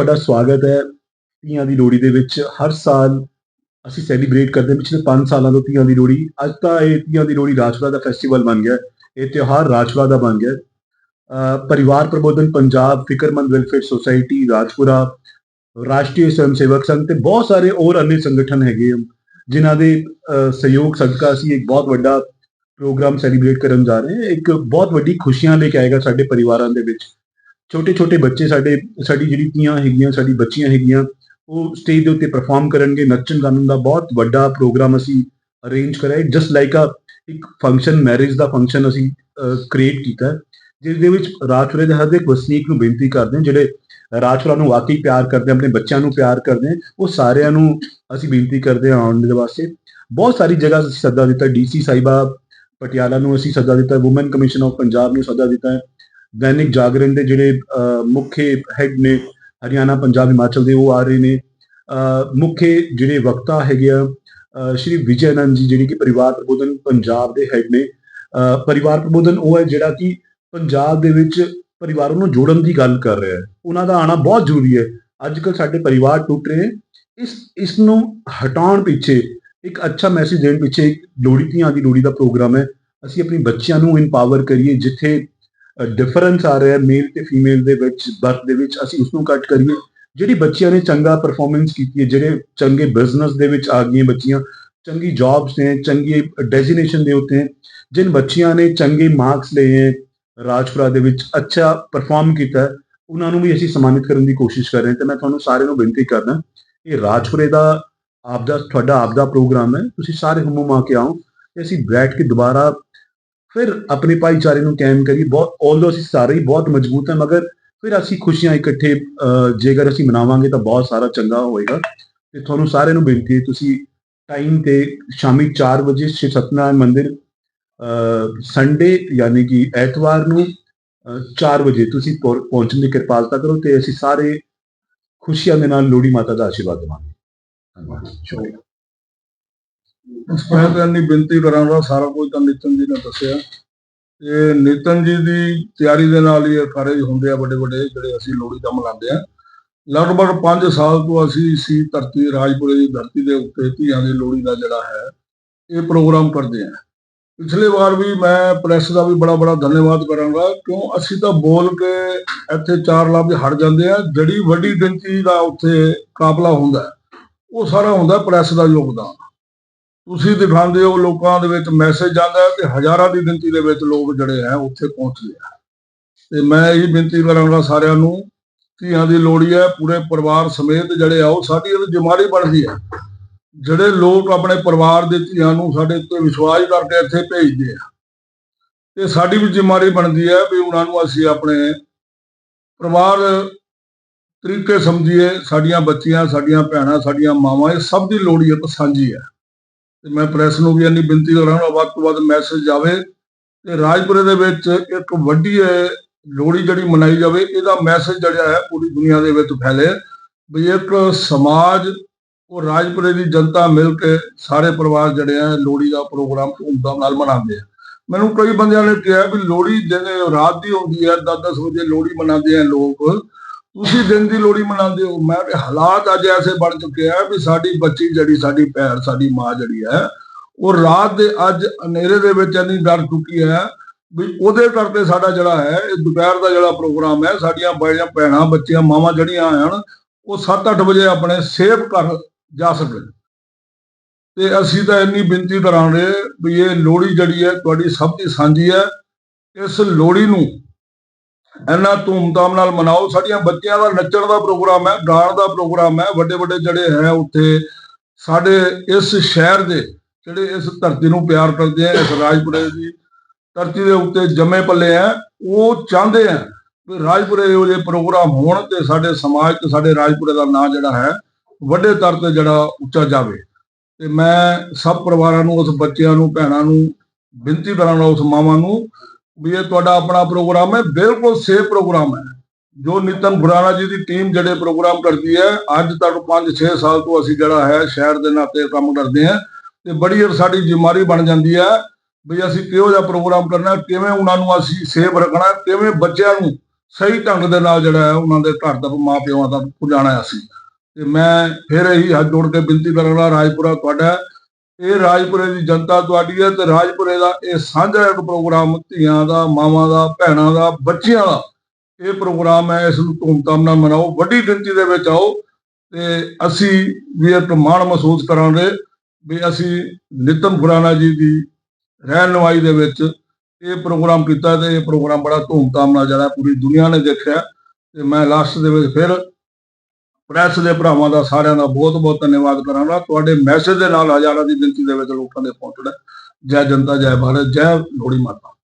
ਤੁਹਾਡਾ ਸਵਾਗਤ ਹੈ ਧੀਆਂ ਦੀ ਲੋਹੜੀ ਦੇ ਵਿੱਚ। ਹਰ ਸਾਲ ਅਸੀਂ ਸੈਲੀਬ੍ਰੇਟ ਕਰਦੇ ਪਿਛਲੇ 5 ਸਾਲਾਂ ਤੋਂ ਧੀਆਂ ਦੀ ਲੋਹੜੀ। ਅੱਜ ਤਾਂ ਇਹ ਧੀਆਂ ਦੀ ਲੋਹੜੀ ਰਾਜਪੁਰਾ ਦਾ ਫੈਸਟੀਵਲ ਬਣ ਗਿਆ। ਇਹ ਤਿਉਹਾਰ ਰਾਜਪੁਰਾ ਦਾ ਬਣ ਗਿਆ। ਪਰਿਵਾਰ ਪ੍ਰਬੋਧਨ ਪੰਜਾਬ ਫਿਕਰਮੰਦ ਵੈਲਫੇਅਰ ਸੁਸਾਇਟੀ ਰਾਜਪੁਰਾ ਰਾਸ਼ਟਰੀ ਸਵੈਮ ਸੇਵਕ ਸੰਘ ਤੇ ਬਹੁਤ ਸਾਰੇ ਹੋਰ ਅન્ય ਸੰਗਠਨ ਹੈਗੇ ਆ, ਜਿਨ੍ਹਾਂ ਦੇ ਅਹ, ਸਹਿਯੋਗ ਸਦਕਾ ਅਸੀਂ ਇੱਕ ਬਹੁਤ ਵੱਡਾ ਪ੍ਰੋਗਰਾਮ ਸੈਲੀਬ੍ਰੇਟ ਕਰਨ ਜਾ ਰਹੇ ਹਾਂ। ਇੱਕ ਬਹੁਤ ਵੱਡੀ ਖੁਸ਼ੀਆਂ ਲੈ ਕੇ ਆਏਗਾ ਸਾਡੇ ਪਰਿਵਾਰਾਂ ਦੇ ਵਿੱਚ। ਛੋਟੇ ਛੋਟੇ ਬੱਚੇ ਸਾਡੇ, ਸਾਡੀ ਜਿਹੜੀ ਧੀਆਂ ਹੈਗੀਆਂ, ਸਾਡੀ ਬੱਚੀਆਂ ਹੈਗੀਆਂ, ਉਹ ਸਟੇਜ ਦੇ ਉੱਤੇ ਪਰਫਾਰਮ ਕਰਨਗੇ, ਨੱਚਣ ਗਾਣਨ ਦਾ ਬਹੁਤ ਵੱਡਾ ਪ੍ਰੋਗਰਾਮ ਅਸੀਂ ਅਰੇਂਜ ਕਰਾਇਆ ਜਸਟ ਲਾਈਕ ਅ ਇੱਕ ਫੰਕਸ਼ਨ ਮੈਰਿਜ ਦਾ ਫੰਕਸ਼ਨ ਅਸੀਂ ਕ੍ਰੀਏਟ ਕੀਤਾ ਜਿਸ ਦੇ ਵਿੱਚ ਰਾਜਪੁਰੇ ਦੇ ਹਰ ਇੱਕ ਵਸਨੀਕ ਨੂੰ ਬੇਨਤੀ ਕਰਦੇ ਹਾਂ, ਜਿਹੜੇ ਰਾਜਪੁਰਾ ਨੂੰ ਵਾਕਈ ਪਿਆਰ ਕਰਦੇ ਆਪਣੇ ਬੱਚਿਆਂ ਨੂੰ ਪਿਆਰ ਕਰਦੇ ਉਹ ਸਾਰਿਆਂ ਨੂੰ ਅਸੀਂ ਬੇਨਤੀ ਕਰਦੇ ਹਾਂ ਆਉਣ ਦੇ ਵਾਸਤੇ। ਬਹੁਤ ਸਾਰੀ ਜਗ੍ਹਾ ਅਸੀਂ ਸੱਦਾ ਦਿੱਤਾ ਡੀਸੀ ਸਾਹਿਬਾ ਪਟਿਆਲਾ ਨੂੰ ਅਸੀਂ ਸੱਦਾ ਦਿੱਤਾ ਔਮਨ ਕਮਿਸ਼ਨ ਆਫ ਪੰਜਾਬ ਨੂੰ ਸੱਦਾ ਦਿੱਤਾ ਹੈ। ਦੈਨਿਕ ਜਾਗਰਣ ਦੇ ਜਿਹੜੇ ਮੁੱਖੇ ਮੁੱਖ ਹੈਡ ਨੇ ਹਰਿਆਣਾ ਪੰਜਾਬ ਹਿਮਾਚਲ ਦੇ ਉਹ ਆ ਰਹੇ ਨੇ। ਅਹ, ਮੁੱਖ ਜਿਹੜੇ ਵਕਤਾ ਹੈਗੇ ਆ ਸ਼੍ਰੀ ਵਿਜੇ ਆਨੰਦ ਜੀ ਜਿਹੜੇ ਕਿ ਪਰਿਵਾਰ ਪ੍ਰਬੋਧਨ ਪੰਜਾਬ ਦੇ ਹੈਡ ਨੇ। ਪਰਿਵਾਰ ਪ੍ਰਬੋਧਨ ਉਹ ਹੈ ਜਿਹੜਾ ਕਿ ਪੰਜਾਬ ਦੇ ਵਿੱਚ ਪਰਿਵਾਰਾਂ ਨੂੰ ਜੋੜਨ ਦੀ ਗੱਲ ਕਰ ਰਿਹਾ ਹੈ। ਉਹਨਾਂ ਦਾ ਆਣਾ ਬਹੁਤ ਜ਼ਰੂਰੀ ਹੈ। ਅੱਜ ਕੱਲ ਸਾਡੇ ਪਰਿਵਾਰ ਟੁੱਟ ਰਹੇ ਨੇ। ਇਸ ਇਸ ਨੂੰ ਹਟਾਉਣ ਪਿੱਛੇ ਇੱਕ ਅੱਛਾ ਮੈਸੇਜ ਦੇਣ ਪਿੱਛੇ ਇੱਕ ਲੋਹੜੀ ਧੀਆਂ ਦੀ ਲੋਹੜੀ ਦਾ ਪ੍ਰੋਗਰਾਮ ਹੈ। ਅਸੀਂ ਆਪਣੇ ਬੱਚਿਆਂ ਨੂੰ ਇੰਪਾਵਰ ਕਰੀਏ ਜਿੱਥੇ ਡਿਫਰੈਂਸ ਆ ਰਿਹਾ ਮੇਲ ਤੇ ਫੀਮੇਲ ਦੇ ਵਿੱਚ ਬਰਥ ਦੇ ਵਿੱਚ। ਅਸੀਂ ਉਸ ਨੂੰ ਕੱਟ ਕਰੀਏ। ਜਿਹੜੀ ਬੱਚਿਆਂ ਨੇ ਚੰਗਾ ਪਰਫਾਰਮੈਂਸ ਕੀਤੀ ਹੈ, ਜਿਹੜੇ ਚੰਗੇ ਬਿਜ਼ਨਸ ਦੇ ਵਿੱਚ ਆ ਗਈਆਂ ਬੱਚੀਆਂ, ਚੰਗੀ ਜੌਬਸ ਨੇ, ਚੰਗੀ ਡੈਜ਼ਿਗਨੇਸ਼ਨ ਦੇ ਉੱਤੇ, ਜਿਨ ਬੱਚਿਆਂ ਨੇ ਚੰਗੇ ਮਾਰਕਸ ਲਏ ਹੈ ਰਾਜਪੁਰਾ ਦੇ ਵਿੱਚ, ਅੱਛਾ ਪਰਫਾਰਮ ਕੀਤਾ ਉਹਨਾਂ ਨੂੰ ਵੀ ਅਸੀਂ ਸਨਮਾਨਿਤ ਕਰਨ ਦੀ ਕੋਸ਼ਿਸ਼ ਕਰ ਰਹੇ ਹਾਂ। ਤੇ ਮੈਂ ਤੁਹਾਨੂੰ ਸਾਰਿਆਂ ਨੂੰ ਬੇਨਤੀ ਕਰਦਾ ਇਹ ਰਾਜਪੁਰੇ ਦਾ ਆਪਦਾ, ਤੁਹਾਡਾ ਆਪਦਾ ਪ੍ਰੋਗਰਾਮ ਹੈ। ਤੁਸੀਂ ਸਾਰੇ ਹੁਮਮ ਆ ਕੇ ਆਓ ਤੇ ਅਸੀਂ ਬੈਠ ਕੇ ਦੁਬਾਰਾ ਫਿਰ ਆਪਣੇ ਭਾਈਚਾਰੇ ਨੂੰ ਕਾਇਮ ਕਰੀ ਬਹੁਤ ਆਲਦੋ ਅਸੀਂ ਸਾਰੇ ਹੀ ਬਹੁਤ ਮਜ਼ਬੂਤ ਹਾਂ, ਮਗਰ ਫਿਰ ਅਸੀਂ ਖੁਸ਼ੀਆਂ ਇਕੱਠੇ ਜੇਕਰ ਅਸੀਂ ਮਨਾਵਾਂਗੇ ਤਾਂ ਬਹੁਤ ਸਾਰਾ ਚੰਗਾ ਹੋਏਗਾ। ਤੇ ਤੁਹਾਨੂੰ ਸਾਰਿਆਂ ਨੂੰ ਬੇਨਤੀ ਹੈ, ਤੁਸੀਂ ਟਾਈਮ ਤੇ ਸ਼ਾਮੀ 4 ਵਜੇ ਸ਼ਿਵ ਸਤਨਾਰਾਇਣ ਮੰਦਿਰ ਸੰਡੇ ਯਾਨੀ ਕਿ ਐਤਵਾਰ ਨੂੰ 4 ਵਜੇ ਤੁਸੀਂ ਪਹੁੰ- ਪਹੁੰਚਣ ਦੀ ਕਿਰਪਾਲਤਾ ਕਰੋ ਤੇ ਅਸੀਂ ਸਾਰੇ ਖੁਸ਼ੀਆਂ ਦੇ ਨਾਲ ਲੋਹੜੀ ਮਾਤਾ ਦਾ ਆਸ਼ੀਰਵਾਦ ਦੇਵਾਂਗੇ। ਧੰਨਵਾਦ। ਸ਼ੁਕਰੀਆ ਮੈਂ ਤਾਂ ਇੰਨੀ ਬੇਨਤੀ ਕਰਾਂਗਾ, ਸਾਰਾ ਕੁਝ ਤਾਂ ਨਿਤਨ ਜੀ ਨੇ ਦੱਸਿਆ। ਤੇ ਨਿਤਨ ਜੀ ਦੀ ਤਿਆਰੀ ਦੇ ਨਾਲ ਹੀ ਇਹ ਕਾਰਜ ਹੁੰਦੇ ਆ ਵੱਡੇ ਵੱਡੇ ਜਿਹੜੇ ਅਸੀਂ ਲੋਹੜੀ ਦਾ ਮਨਾਉਂਦੇ ਆ। ਲਗਭਗ 5 ਸਾਲ ਤੋਂ ਅਸੀਂ ਇਸੀ ਧਰਤੀ, ਰਾਜਪੁਰੇ ਦੀ ਧਰਤੀ ਦੇ ਉੱਤੇ ਧੀਆਂ ਦੀ ਲੋਹੜੀ ਦਾ ਜਿਹੜਾ ਹੈ, ਇਹ ਪ੍ਰੋਗਰਾਮ ਕਰਦੇ ਆ। ਪਿਛਲੇ ਵਾਰ ਵੀ ਮੈਂ ਪ੍ਰੈਸ ਦਾ ਵੀ ਬੜਾ ਬੜਾ ਧੰਨਵਾਦ ਕਰਾਂਗਾ, ਕਿਉਂ ਅਸੀਂ ਤਾਂ ਬੋਲ ਕੇ ਇੱਥੇ ਚਾਰ ਲਫ਼ਜ਼ ਹਟ ਜਾਂਦੇ ਆ। ਜਿਹੜੀ ਵੱਡੀ ਗਿਣਤੀ ਦਾ ਉੱਥੇ ਕਾਬਲਾ ਹੁੰਦਾ, ਉਹ ਸਾਰਾ ਹੁੰਦਾ ਪ੍ਰੈਸ ਦਾ ਯੋਗਦਾਨ। ਤੁਸੀਂ ਦਿਖਾਉਂਦੇ ਹੋ, ਲੋਕਾਂ ਦੇ ਵਿੱਚ ਮੈਸੇਜ ਜਾਂਦਾ ਹੈ ਤੇ ਹਜ਼ਾਰਾਂ ਦੀ ਗਿਣਤੀ ਦੇ ਵਿੱਚ ਲੋਕ ਜਿਹੜੇ ਹੈ, ਉੱਥੇ ਪਹੁੰਚਦੇ ਆ। ਤੇ ਮੈਂ ਇਹ ਬੇਨਤੀ ਕਰਾਂਗਾ ਸਾਰਿਆਂ ਨੂੰ, ਧੀਆਂ ਦੀ ਲੋੜੀ ਹੈ ਪੂਰੇ ਪਰਿਵਾਰ ਸਮੇਤ ਜਿਹੜੇ ਆ, ਉਹ ਸਾਡੀ ਇਹ ਜ਼ਿੰਮੇਵਾਰੀ ਬਣਦੀ ਹੈ। ਜਿਹੜੇ ਲੋਕ ਆਪਣੇ ਪਰਿਵਾਰ ਦੇ ਧੀਆਂ ਨੂੰ ਸਾਡੇ ਉੱਤੇ ਵਿਸ਼ਵਾਸ ਕਰਕੇ ਇੱਥੇ ਭੇਜਦੇ ਆ ਤੇ ਸਾਡੀ ਵੀ ਜ਼ਿੰਮੇਵਾਰੀ ਬਣਦੀ ਹੈ ਵੀ ਉਹਨਾਂ ਨੂੰ ਅਸੀਂ ਆਪਣੇ ਪਰਿਵਾਰ ਤਰੀਕੇ ਸਮਝੀਏ, ਸਾਡੀਆਂ ਬੱਚੀਆਂ, ਸਾਡੀਆਂ ਭੈਣਾਂ, ਸਾਡੀਆਂ ਮਾਵਾਂ, ਇਹ ਸਭ ਦੀ ਲੋੜੀ ਇੱਕ ਸਾਂਝੀ ਹੈ। ਤੇ ਮੈਂ ਪ੍ਰੈਸ ਨੂੰ ਵੀ ਇੰਨੀ ਬੇਨਤੀ ਕਰਾਂਗਾ ਵੱਧ ਤੋਂ ਵੱਧ ਮੈਸੇਜ ਜਾਵੇ ਤੇ ਰਾਜਪੁਰੇ ਦੇ ਵਿੱਚ ਇੱਕ ਵੱਡੀ ਲੋਹੜੀ ਜਿਹੜੀ ਮਨਾਈ ਜਾਵੇ, ਇਹਦਾ ਮੈਸੇਜ ਜਿਹੜਾ ਹੈ ਪੂਰੀ ਦੁਨੀਆ ਦੇ ਵਿੱਚ ਫੈਲੇ। ਵੀ ਇੱਕ ਸਮਾਜ, ਉਹ ਰਾਜਪੁਰੇ ਦੀ ਜਨਤਾ ਮਿਲ ਕੇ ਸਾਰੇ ਪਰਿਵਾਰ ਜਿਹੜੇ ਆ, ਲੋਹੜੀ ਦਾ ਪ੍ਰੋਗਰਾਮ ਧੂਮਧਾਮ ਨਾਲ ਮਨਾਉਂਦੇ ਆ। ਮੈਨੂੰ ਕਈ ਬੰਦਿਆਂ ਨੇ ਕਿਹਾ ਵੀ ਲੋਹੜੀ ਦਿਨ ਰਾਤ ਦੀ ਹੁੰਦੀ ਹੈ 10-10 ਵਜੇ ਲੋਹੜੀ ਮਨਾਉਂਦੇ ਆ ਲੋਕ। ਤੁਸੀਂ ਦਿਨ ਦੀ ਲੋਹੜੀ ਮਨਾਉਂਦੇ ਹੋ। ਮੈਂ ਹਾਲਾਤ ਅੱਜ ਐਸੇ ਬਣ ਚੁੱਕੇ ਆ ਵੀ ਸਾਡੀ ਬੱਚੀ ਜਿਹੜੀ, ਸਾਡੀ ਭੈਣ, ਸਾਡੀ ਮਾਂ ਜਿਹੜੀ ਹੈ, ਉਹ ਰਾਤ ਦੇ ਅੱਜ ਹਨੇਰੇ ਦੇ ਵਿੱਚ ਇੰਨੀ ਡਰ ਚੁੱਕੀ ਹੈ ਵੀ ਉਹਦੇ ਕਰਕੇ ਸਾਡਾ ਜਿਹੜਾ ਹੈ, ਇਹ ਦੁਪਹਿਰ ਦਾ ਜਿਹੜਾ ਪ੍ਰੋਗਰਾਮ ਹੈ, ਸਾਡੀਆਂ ਬੜੀਆਂ ਭੈਣਾਂ, ਬੱਚੀਆਂ, ਮਾਵਾਂ ਜਿਹੜੀਆਂ ਹਨ, ਉਹ 7-8 ਵਜੇ ਆਪਣੇ ਸੇਵ ਕਰ ਜਾ ਸਕਣ। ਤੇ ਅਸੀਂ ਤਾਂ ਇੰਨੀ ਬੇਨਤੀ ਕਰਾਂਗੇ ਵੀ ਇਹ ਲੋਹੜੀ ਜਿਹੜੀ ਹੈ, ਤੁਹਾਡੀ ਸਭ ਦੀ ਸਾਂਝੀ ਹੈ। ਇਸ ਲੋਹੜੀ ਨੂੰ ਇੰਨਾ ਧੂਮਧਾਮ ਨਾਲ ਮਨਾਓ। ਸਾਡੀਆਂ ਬੱਚਿਆਂ ਦਾ ਨੱਚਣ ਦਾ ਪ੍ਰੋਗਰਾਮ ਹੈ, ਗਾਣ ਦਾ ਪ੍ਰੋਗਰਾਮ ਹੈ। ਵੱਡੇ ਵੱਡੇ ਜਿਹੜੇ ਹੈ ਉੱਥੇ, ਸਾਡੇ ਇਸ ਸ਼ਹਿਰ ਦੇ ਜਿਹੜੇ ਇਸ ਧਰਤੀ ਨੂੰ ਪਿਆਰ ਕਰਦੇ ਆ ਇਸ ਰਾਜਪੁਰੇ ਦੀ ਧਰਤੀ ਦੇ ਉੱਤੇ ਜੰਮੇ ਪੱਲੇ ਆ ਉਹ ਚਾਹੁੰਦੇ ਆ ਵੀ ਰਾਜਪੁਰੇ ਇਹੋ ਜਿਹੇ ਪ੍ਰੋਗਰਾਮ ਹੋਣ ਤੇ ਸਾਡੇ ਸਮਾਜ ਤੇ ਸਾਡੇ ਰਾਜਪੁਰੇ ਦਾ ਨਾਂ ਜਿਹੜਾ ਹੈ, ਵੱਡੇ ਤਰ ਤੇ ਜਿਹੜਾ ਉੱਚਾ ਜਾਵੇ। ਤੇ ਮੈਂ ਸਭ ਪਰਿਵਾਰਾਂ ਨੂੰ, ਉਸ ਬੱਚਿਆਂ ਨੂੰ, ਭੈਣਾਂ ਨੂੰ ਬੇਨਤੀ ਕਰਾਂਗਾ ਉਸ ਮਾਵਾਂ ਨੂੰ ਵੀ ਇਹ ਤੁਹਾਡਾ ਆਪਣਾ ਪ੍ਰੋਗਰਾਮ ਹੈ, ਬਿਲਕੁਲ ਸੇਫ ਪ੍ਰੋਗਰਾਮ ਹੈ। ਜੋ ਨਿਤਨ ਗੁਰਾਣਾ ਜੀ ਦੀ ਟੀਮ ਜਿਹੜੇ ਪ੍ਰੋਗਰਾਮ ਕਰਦੀ ਹੈ, ਅੱਜ ਤੱਕ 5-6 ਸਾਲ ਤੋਂ ਅਸੀਂ ਜਿਹੜਾ ਹੈ, ਸ਼ਹਿਰ ਦੇ ਨਾਤੇ ਕੰਮ ਕਰਦੇ ਹਾਂ ਤੇ ਬੜੀ ਸਾਡੀ ਜ਼ਿੰਮੇਵਾਰੀ ਬਣ ਜਾਂਦੀ ਹੈ ਵੀ ਅਸੀਂ ਕਿਹੋ ਜਿਹਾ ਪ੍ਰੋਗਰਾਮ ਕਰਨਾ, ਕਿਵੇਂ ਉਹਨਾਂ ਨੂੰ ਅਸੀਂ ਸੇਫ ਰੱਖਣਾ, ਕਿਵੇਂ ਬੱਚਿਆਂ ਨੂੰ ਸਹੀ ਢੰਗ ਦੇ ਨਾਲ ਜਿਹੜਾ ਹੈ ਉਹਨਾਂ ਦੇ ਘਰ ਤੱਕ ਮਾਪਿਆਂ ਤੱਕ ਪਹੁੰਚਾਉਣਾ ਅਸੀਂ। ਤੇ ਮੈਂ ਫਿਰ ਇਹੀ ਹੱਥ ਜੋੜ ਕੇ ਬੇਨਤੀ ਕਰਾਂਗਾ, ਰਾਜਪੁਰਾ ਤੁਹਾਡਾ ਇਹ ਰਾਜਪੁਰੇ ਦੀ ਜਨਤਾ ਤੁਹਾਡੀ ਹੈ ਤੇ ਰਾਜਪੁਰੇ ਦਾ ਇਹ ਸਾਂਝਾ ਇੱਕ ਪ੍ਰੋਗਰਾਮ ਧੀਆਂ ਦਾ, ਮਾਵਾਂ ਦਾ, ਭੈਣਾਂ ਦਾ, ਬੱਚਿਆਂ ਦਾ। ਇਹ ਪ੍ਰੋਗਰਾਮ ਹੈ, ਇਸ ਨੂੰ ਧੂਮਧਾਮ ਨਾਲ ਮਨਾਓ। ਵੱਡੀ ਗਿਣਤੀ ਦੇ ਵਿੱਚ ਆਓ ਤੇ ਅਸੀਂ ਵੀ ਇੱਕ ਮਾਣ ਮਹਿਸੂਸ ਕਰਾਂਗੇ ਵੀ ਅਸੀਂ ਨਿਤਮ ਖੁਰਾਨਾ ਜੀ ਦੀ ਰਹਿਨੁਮਾਈ ਦੇ ਵਿੱਚ ਇਹ ਪ੍ਰੋਗਰਾਮ ਕੀਤਾ ਤੇ ਇਹ ਪ੍ਰੋਗਰਾਮ ਬੜਾ ਧੂਮਧਾਮ ਨਾਲ ਜਿਹੜਾ ਪੂਰੀ ਦੁਨੀਆ ਨੇ ਦੇਖਿਆ। ਤੇ ਮੈਂ ਲਾਸਟ ਦੇ ਵਿੱਚ ਫਿਰ ਪ੍ਰੈਸ ਦੇ ਭਰਾਵਾਂ ਦਾ ਸਾਰਿਆਂ ਦਾ ਬਹੁਤ ਬਹੁਤ ਧੰਨਵਾਦ ਕਰਾਂਗਾ। ਤੁਹਾਡੇ ਮੈਸੇਜ ਦੇ ਨਾਲ ਹਜ਼ਾਰਾਂ ਦੀ ਗਿਣਤੀ ਦੇ ਵਿੱਚ ਲੋਕਾਂ ਦੇ ਪਹੁੰਚਣਾ ਜੈ ਜਨਤਾ, ਜੈ ਭਾਰਤ, ਜੈ ਲੋਹੜੀ ਮਾਤਾ।